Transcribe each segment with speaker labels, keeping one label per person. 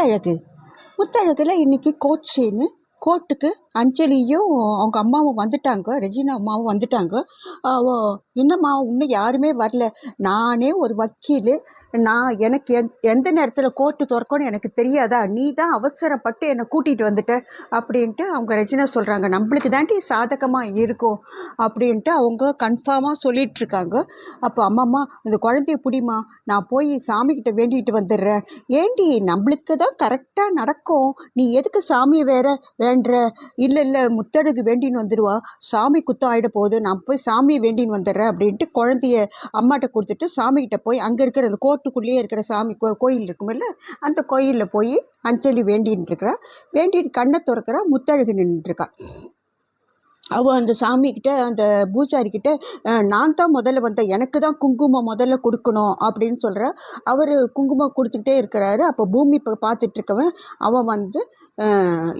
Speaker 1: முத்தழகு. முத்தழகில் இன்னைக்கு கோச்சின்னு கோர்ட்டுக்கு அஞ்சலியும் அவங்க அம்மாவும் வந்துட்டாங்க. ரெஜினா அம்மாவும் வந்துட்டாங்க. அவ என்னம்மா இன்னும் யாருமே வரல. நானே ஒரு வக்கீல். நான் எனக்கு எந் எந்த நேரத்தில் கோர்ட்டு திறக்கணும்னு எனக்கு தெரியாதா? நீ தான் அவசரப்பட்டு என்னை கூட்டிகிட்டு வந்துட்ட. அப்படின்ட்டு அவங்க ரெஜினா சொல்கிறாங்க நம்மளுக்கு தாண்டி சாதகமாக இருக்கும். அப்படின்ட்டு அவங்க கன்ஃபார்மாக சொல்லிகிட்ருக்காங்க அப்போ அம்மாம்மா இந்த குழந்தைய பிடிமா நான் போய் சாமிக்கிட்ட வேண்டிகிட்டு வந்துடுறேன். ஏண்டி நம்மளுக்கு தான் கரெக்டாக நடக்கும். நீ எதுக்கு சாமியை வேற வேண்டுற இல்லை இல்லை முத்தனுக்கு வேண்டின்னு வந்துடுவா சாமி குத்தம் ஆகிட போகுது. நான் போய் சாமியை வேண்டின்னு வந்துடுறேன் அப்படின்ட்டு குழந்தைய அம்மாட்ட கொடுத்துட்டு சாமிக்கிட்ட போய் அங்கே இருக்கிற அந்த கோட்டுக்குள்ளேயே இருக்கிற சாமி கோ கோயில் இருக்குமில்ல அந்த கோயிலில் போய் அஞ்சலி வேண்டின்னு இருக்கிறா வேண்டிட்டு கண்ணை திறக்கிறா. முத்தழகு நின்றுருக்கா அவள் அந்த சாமிக்கிட்ட அந்த பூசாரிக்கிட்ட நான் தான் முதல்ல வந்தேன். எனக்கு தான் குங்குமம் முதல்ல கொடுக்கணும் அப்படின்னு சொல்கிற அவர் குங்குமம் கொடுத்துக்கிட்டே இருக்கிறாரு. அப்போ பூமி இப்போ பார்த்துட்ருக்கவன் அவன் வந்து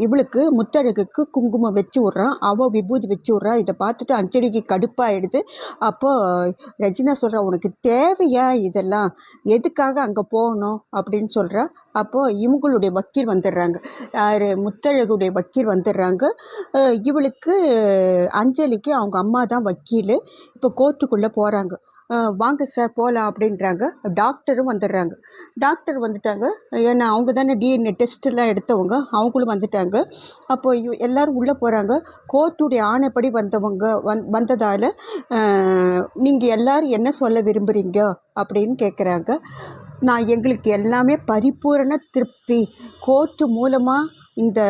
Speaker 1: இவளுக்கு முத்தழகுக்கு குங்குமம் வச்சு விட்றான் அவள் விபூதி வச்சு விட்றா. இதை பார்த்துட்டு அஞ்சலிக்கு கடுப்பாயிடுது அப்போது ரஜினா சொல்கிறா உனக்கு தேவையா இதெல்லாம்? எதுக்காக அங்கே போகணும்? அப்படின்னு சொல்கிறா அப்போது இவங்களுடைய வக்கீல் வந்துடுறாங்க. யார்? முத்தழகுடைய வக்கீல் வந்துடுறாங்க. இவளுக்கு அஞ்சலிக்கு அவங்க அம்மா தான் வக்கீல். இப்போ கோர்ட்டுக்குள்ளே போகிறாங்க வாங்க சார் போகலாம் அப்படின்றாங்க. டாக்டரும் வந்துடுறாங்க. டாக்டர் வந்துட்டாங்க. ஏன்னா அவங்க தானே டிஎன்ஏ டெஸ்ட்டெல்லாம் எடுத்தவங்க. அவங்களும் வந்துட்டாங்க. அப்போ எல்லோரும் உள்ளே போகிறாங்க கோர்ட்டுடைய ஆணைப்படி வந்தவங்க வந் வந்ததால் நீங்கள் எல்லோரும் என்ன சொல்ல விரும்புகிறீங்க அப்படின்னு கேட்குறாங்க நான் எங்களுக்கு எல்லாமே பரிபூரண திருப்தி. கோர்ட்டு மூலமாக இந்த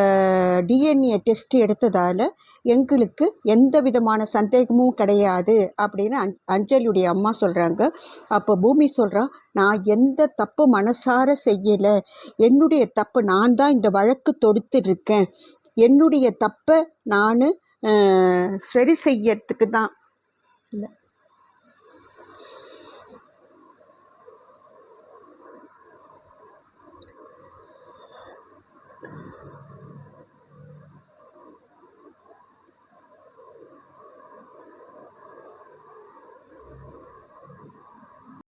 Speaker 1: டிஎன்ஏ டெஸ்ட் எடுத்ததால் எங்களுக்கு எந்த விதமான சந்தேகமும் கிடையாது அப்படின்னு அஞ் அஞ்சலியுடைய அம்மா சொல்கிறாங்க அப்போ பூமி சொல்கிறான் நான் எந்த தப்பு மனசார செய்யலை. என்னுடைய தப்பு நான் தான் இந்த வழக்கு தொடுத்துருக்கேன் என்னுடைய தப்பை நான் சரி செய்யறதுக்கு தான். இல்லை.